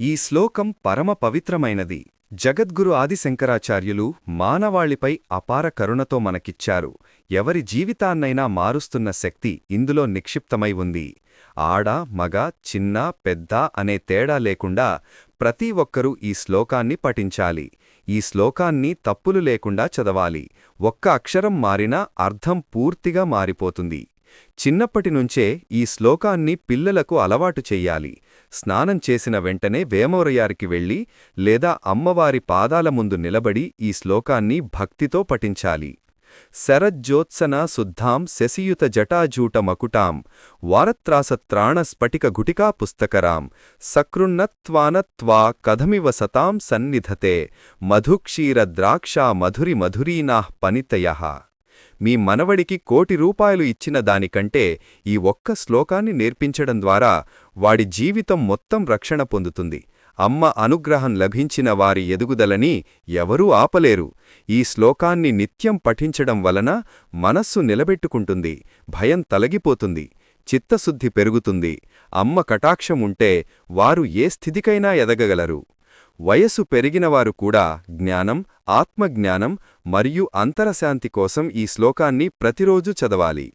ఈ శ్లోకం పరమ పవిత్రమైనది. జగద్గురు ఆదిశంకరాచార్యులు మానవాళిపై అపార కరుణతో మనకిచ్చారు. ఎవరి జీవితాన్నైనా మారుస్తున్న శక్తి ఇందులో నిక్షిప్తమై ఉంది. ఆడ మగ చిన్న పెద్ద అనే తేడా లేకుండా ప్రతి ఒక్కరూ ఈ శ్లోకాన్ని పఠించాలి. ఈ శ్లోకాన్ని తప్పులు లేకుండా చదవాలి. ఒక్క అక్షరం మారినా అర్థం పూర్తిగా మారిపోతుంది. చిన్నప్పటినుంచే ఈ శ్లోకాన్ని పిల్లలకు అలవాటు చెయ్యాలి. స్నానం చేసిన వెంటనే వేమోరయారికి వెళ్ళి లేదా అమ్మవారి పాదాల ముందు నిలబడి ఈ శ్లోకాన్ని భక్తితో పఠించాలి. శరజ్జోత్సన శుద్ధాం శశియుత జటాజూట మకుటాం వారత్రాసత్రాణ స్ఫటిక గుటికా పుస్తకరాం సకృన్నత్వానత్వా కథమివ సతాం సన్నిధతే మధుక్షీరద్రాక్షా మధురి మధురీనాః పనితయః మీ మనవడికి కోటి రూపాయలు ఇచ్చిన దానికంటే ఈ ఒక్క శ్లోకాన్ని నేర్పించడం ద్వారా వాడి జీవితం మొత్తం రక్షణ పొందుతుంది. అమ్మ అనుగ్రహం లభించిన వారి ఎదుగుదలని ఎవరూ ఆపలేరు. ఈ శ్లోకాన్ని నిత్యం పఠించడం వలన మనస్సు నిలబెట్టుకుంటుంది భయం తలగిపోతుంది చిత్తశుద్ధి పెరుగుతుంది. అమ్మ కటాక్షముంటే వారు ఏ స్థితికైనా ఎదగగలరు. వయసు పెరిగినవారు కూడా జ్ఞానం ఆత్మజ్ఞానం మరియు అంతరశాంతి కోసం ఈ శ్లోకాన్ని ప్రతిరోజు చదవాలి.